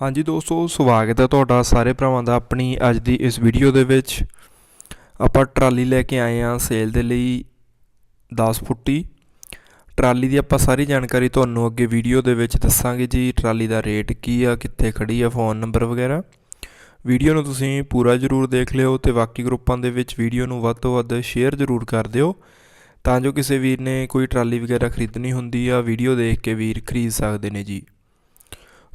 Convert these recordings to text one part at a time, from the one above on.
ਹਾਂਜੀ ਦੋਸਤੋ, ਸਵਾਗਤ ਹੈ ਤੁਹਾਡਾ ਸਾਰੇ ਭਰਾਵਾਂ ਦਾ ਆਪਣੀ ਅੱਜ ਦੀ ਇਸ ਵੀਡੀਓ ਦੇ ਵਿੱਚ। ਆਪਾਂ ਟਰਾਲੀ ਲੈ ਕੇ ਆਏ ਹਾਂ ਸੇਲ ਦੇ ਲਈ 10 ਫੁੱਟੀ। ਟਰਾਲੀ ਦੀ ਆਪਾਂ ਸਾਰੀ ਜਾਣਕਾਰੀ ਤੁਹਾਨੂੰ ਅੱਗੇ ਵੀਡੀਓ ਦੇ ਵਿੱਚ ਦੱਸਾਂਗੇ ਜੀ, ਟਰਾਲੀ ਦਾ ਰੇਟ ਕੀ ਆ, ਕਿੱਥੇ ਖੜੀ ਆ ਫੋਨ ਨੰਬਰ ਵਗੈਰਾ। ਵੀਡੀਓ ਨੂੰ ਤੁਸੀਂ ਪੂਰਾ ਜ਼ਰੂਰ ਦੇਖ ਲਿਓ ਤੇ ਬਾਕੀ ਗਰੁੱਪਾਂ ਦੇ ਵਿੱਚ ਵੀਡੀਓ ਨੂੰ ਵੱਧ ਤੋਂ ਵੱਧ ਸ਼ੇਅਰ ਜ਼ਰੂਰ ਕਰ ਦਿਓ। ਤਾਂ ਜੋ ਕਿਸੇ ਵੀਰ ਨੇ ਕੋਈ ਟਰਾਲੀ ਵਗੈਰਾ ਖਰੀਦਣੀ ਹੁੰਦੀ ਆ ਵੀਡੀਓ ਦੇਖ ਕੇ ਵੀਰ ਖਰੀਦ ਸਕਦੇ ਨੇ ਜੀ।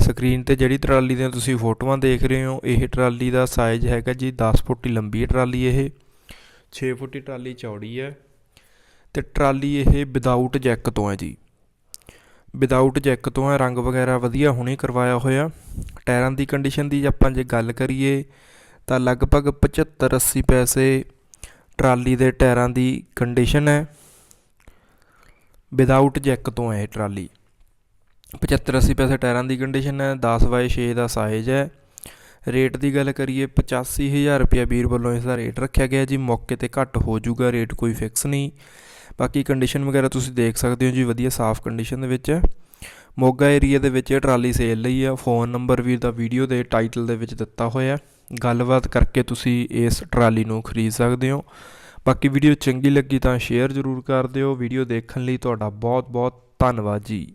ਸਕਰੀਨ ਤੇ ਜਿਹੜੀ ਟਰਾਲੀ ਦੀਆਂ ਤੁਸੀਂ ਫੋਟੋਆਂ ਦੇਖ ਰਹੇ ਹੋ, ਇਹ ਟਰਾਲੀ ਦਾ ਸਾਈਜ਼ ਹੈਗਾ ਜੀ 10 ਫੁੱਟ ਦੀ ਲੰਬੀ ਹੈ ਟਰਾਲੀ ਇਹ। 6 ਫੁੱਟ ਦੀ ਟਰਾਲੀ ਚੌੜੀ ਹੈ ਤੇ ਟਰਾਲੀ ਇਹ ਵਿਦਆਊਟ ਜੈਕ ਤੋਂ ਹੈ ਜੀ। ਵਿਦਆਊਟ ਜੈਕ ਤੋਂ ਹੈ, ਰੰਗ ਵਗੈਰਾ ਵਧੀਆ ਹੁਣੇ ਕਰਵਾਇਆ ਹੋਇਆ। ਟਾਇਰਾਂ ਦੀ ਕੰਡੀਸ਼ਨ ਦੀ ਆਪਾਂ ਜੇ ਗੱਲ ਕਰੀਏ, ਤਾਂ ਲਗਭਗ 75 80 ਪੈਸੇ ਟਰਾਲੀ ਦੇ ਟਾਇਰਾਂ ਦੀ ਕੰਡੀਸ਼ਨ ਹੈ। ਵਿਦਆਊਟ ਜੈਕ ਤੋਂ ਹੈ ਇਹ ਟਰਾਲੀ। 75 80 ਪੈਸੇ ਟਾਇਰਾਂ ਦੀ ਕੰਡੀਸ਼ਨ ਹੈ 10 ਬਾਏ 6 ਦਾ ਸਾਈਜ਼ ਹੈ। ਰੇਟ ਦੀ ਗੱਲ ਕਰੀਏ 85000 ਰੁਪਏ ਵੀਰ ਵੱਲੋਂ ਇਸ ਦਾ ਰੇਟ ਰੱਖਿਆ ਗਿਆ ਜੀ। ਮੌਕੇ ਤੇ ਘੱਟ ਹੋ ਜਾਊਗਾ ਰੇਟ ਕੋਈ ਫਿਕਸ ਨਹੀਂ। ਬਾਕੀ ਕੰਡੀਸ਼ਨ ਵਗੈਰਾ ਤੁਸੀਂ ਦੇਖ ਸਕਦੇ ਹੋ ਜੀ, ਵਧੀਆ ਸਾਫ਼ ਕੰਡੀਸ਼ਨ ਦੇ ਵਿੱਚ। ਹੈ ਮੋਗਾ ਏਰੀਆ ਦੇ ਵਿੱਚ ਇਹ ਟਰਾਲੀ ਸੇਲ ਲਈ ਆ। ਫੋਨ ਨੰਬਰ ਵੀਰ ਦਾ ਵੀਡੀਓ ਦੇ ਟਾਈਟਲ ਦੇ ਵਿੱਚ ਦਿੱਤਾ ਹੋਇਆ। ਗੱਲਬਾਤ ਕਰਕੇ ਤੁਸੀਂ ਇਸ ਟਰਾਲੀ ਨੂੰ ਖਰੀਦ ਸਕਦੇ ਹੋ। ਬਾਕੀ ਵੀਡੀਓ ਚੰਗੀ ਲੱਗੀ ਤਾਂ ਸ਼ੇਅਰ ਜ਼ਰੂਰ ਕਰ ਦਿਓ। ਵੀਡੀਓ ਦੇਖਣ ਲਈ ਤੁਹਾਡਾ ਬਹੁਤ ਬਹੁਤ ਧੰਨਵਾਦ ਜੀ।